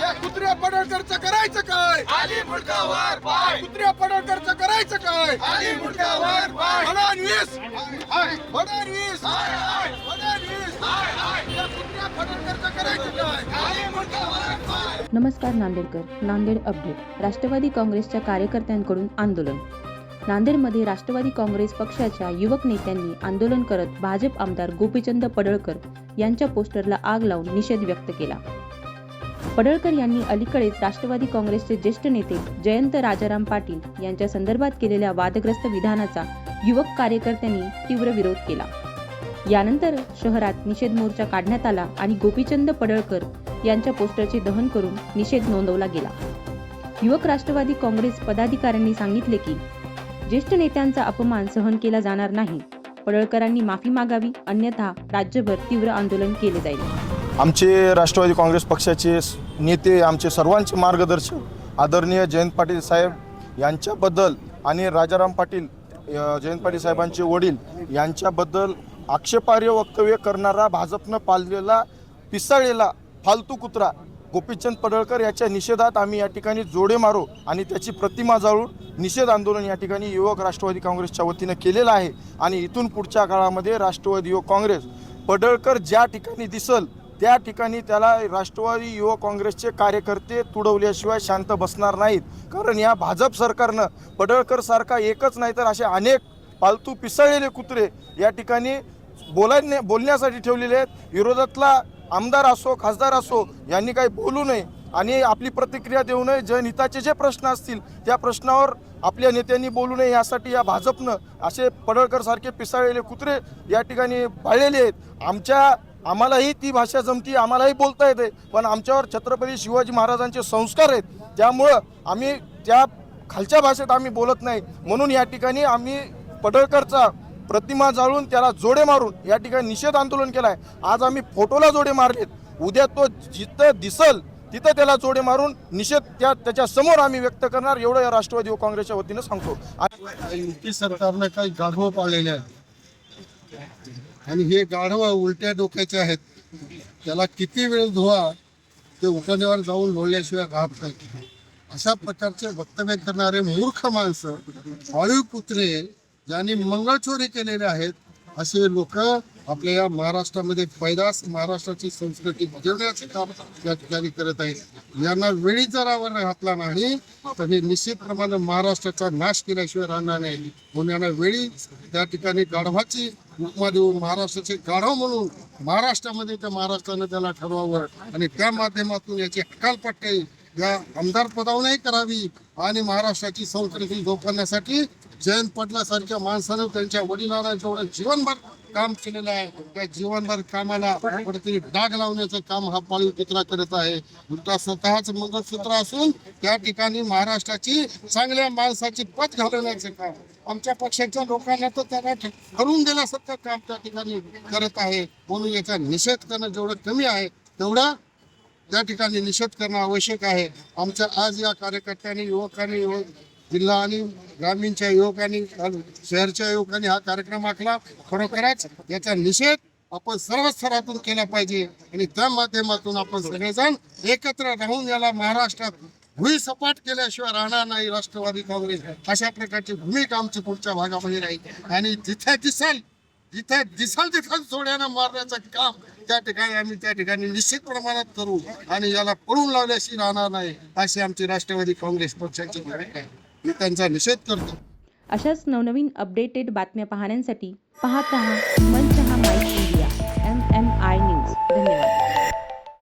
या कुत्र्या पडळकरचं करायचं काय? आली मुंडकावर पाय. कुत्र्या पडळकरचं करायचं काय? आली मुंडकावर पाय. फडणवीस! फडणवीस! फडणवीस! या कुत्र्या पडळकरचं करायचं काय? आली मुंडकावर पाय. नमस्कार नांदेडकर नांदेड अपडेट राष्ट्रवादी काँग्रेसच्या कार्यकर्त्यांकडून आंदोलन. नांदेडमध्ये राष्ट्रवादी काँग्रेस पक्षाच्या युवक नेत्यांनी आंदोलन करत भाजप आमदार गोपीचंद पडळकर यांच्या पोस्टरला आग लावून निषेध व्यक्त केला. पडळकर यांनी अलीकडेच राष्ट्रवादी काँग्रेसचे ज्येष्ठ नेते जयंत राजाराम पाटील यांच्या संदर्भात केलेल्या वादग्रस्त विधानाचा युवक कार्यकर्त्यांनी तीव्र विरोध केला. यानंतर शहरात निषेध मोर्चा काढण्यात आला आणि गोपीचंद पडळकर यांच्या पोस्टरचे दहन करून निषेध नोंदवला गेला. युवक राष्ट्रवादी काँग्रेस पदाधिकाऱ्यांनी सांगितले की ज्येष्ठ नेत्यांचा अपमान सहन केला जाणार नाही. पडळकरांनी माफी मागावी अन्यथा राज्यभर तीव्र आंदोलन केले जाईल. आमचे राष्ट्रवादी काँग्रेस पक्षाचे नेते आमचे सर्वांचे मार्गदर्शक आदरणीय जयंत पाटील साहेब यांच्याबद्दल आणि राजाराम पाटील जयंत पाटील साहेबांचे वडील यांच्याबद्दल आक्षेपार्ह वक्तव्य करणारा भाजपनं पाळलेला पिसाळलेला फालतू कुत्रा गोपीचंद पडळकर याच्या निषेधात आम्ही या ठिकाणी जोडे मारू आणि त्याची प्रतिमा जाळून निषेध आंदोलन या ठिकाणी युवक राष्ट्रवादी काँग्रेसच्या वतीनं केलेलं आहे. आणि इथून पुढच्या काळामध्ये राष्ट्रवादी युवक काँग्रेस पडळकर ज्या ठिकाणी दिसल त्या ठिकाणी त्याला राष्ट्रवादी युवक काँग्रेसचे कार्यकर्ते तुडवल्याशिवाय शांत बसणार नाहीत. कारण या भाजप सरकारनं पडळकर सारखा एकच नाही तर असे अनेक पालतू पिसळलेले कुत्रे या ठिकाणी बोलायने बोलण्यासाठी ठेवलेले आहेत. विरोधातला आमदार असो खासदार असो यांनी काही बोलू नये. आणि आपली प्रतिक्रिया देऊ नये. जनहिताचे जे प्रश्न असतील त्या प्रश्नावर आपल्या नेत्यांनी बोलू नये यासाठी या भाजपनं असे पडळकर सारखे पिसाळलेले कुत्रे या ठिकाणी पाळलेले आहेत. आमच्या आम्हालाही ती भाषा जमती आम्हालाही बोलता येते पण आमच्यावर छत्रपती शिवाजी महाराजांचे संस्कार आहेत. त्यामुळं आम्ही त्या खालच्या भाषेत आम्ही बोलत नाही. म्हणून या ठिकाणी आम्ही पडळकरचा प्रतिमा जाळून त्याला जोडे मारून या ठिकाणी निषेध आंदोलन केलं आहे आज आम्ही फोटोला जोडे मारलेत. उद्या तो जिथं दिसल तिथं त्याला जोडे मारून निषेध त्या त्याच्यासमोर आम्ही व्यक्त करणार एवढं या राष्ट्रवादी काँग्रेसच्या वतीनं सांगतो. युती सरकारनं काही गाढवं पाळलेले आहेत आणि हे गाढवं उलट्या डोक्याचे आहेत. त्याला किती वेळ धुवा ते उठाण्यावर जाऊन लोळल्याशिवाय राहत नाही. अशा प्रकारचे वक्तव्य करणारे मूर्ख माणसं वाळू कुत्रे ज्यांनी मंगळचोरी केलेले आहेत असे लोक आपल्या या महाराष्ट्रामध्ये पैदास महाराष्ट्राची संस्कृती बदलण्याचे काम या ठिकाणी करत आहे. यांना वेळी जरावर घातला नाही तर हे निश्चितप्रमाणे महाराष्ट्राचा नाश केल्याशिवाय राहणार नाही. म्हणून यांना वेळी त्या ठिकाणी गाढवाची उपमा देऊन महाराष्ट्राचे गाढव म्हणून महाराष्ट्रामध्ये त्या महाराष्ट्रानं त्याला ठरवावं आणि त्या माध्यमातून याची हकालपट्टी या आमदार पदावरही करावी आणि महाराष्ट्राची संस्कृती जोपासण्यासाठी जयंत पाटलासारख्या माणसानं त्यांच्या वडिलांना जेवढं जीवनभर काम केलेलं आहे. त्या जीवनभर कामाला कुठेतरी डाग लावण्याचं काम हा पाळीव कुत्रा करत आहे. उलटा स्वतःच मंगळसूत्र असून त्या ठिकाणी महाराष्ट्राची चांगल्या माणसाची पत घालवण्याचं काम. आमच्या पक्षाच्या लोकांना तर त्याला ठरवून दिल्यासारखं काम त्या ठिकाणी करत आहे. म्हणून याचा निषेध करणं जेवढं कमी आहे तेवढं त्या ठिकाणी निषेध करणं आवश्यक आहे. आमच्या आज या कार्यकर्त्यांनी युवकांनी युवक जिल्हा आणि ग्रामीणच्या युवकांनी शहरच्या युवकांनी हा कार्यक्रम आखला. खरोखरच याचा निषेध आपण सर्व स्तरातून केला पाहिजे आणि त्या माध्यमातून आपण सगळेजण एकत्र राहून याला महाराष्ट्रात भुई सपाट केल्याशिवाय राहणार नाही राष्ट्रवादी काँग्रेस. अशा प्रकारची भूमिका आमची पुढच्या भागामध्ये राहील. आणि जिथे दिसेल जिथे दिसाल तिथं सोड्यानं मारण्याचं काम त्या ठिकाणी आम्ही त्या ठिकाणी निश्चित प्रमाणात करू आणि याला पळून लावल्याशी राहणार नाही अशी आमची राष्ट्रवादी काँग्रेस पक्षाची भूमिका आहे. मी त्यांचा निषेध करतो. अशाच नवनवीन अपडेटेड बातम्या पाहण्यासाठी पाहत रहा मन माहिती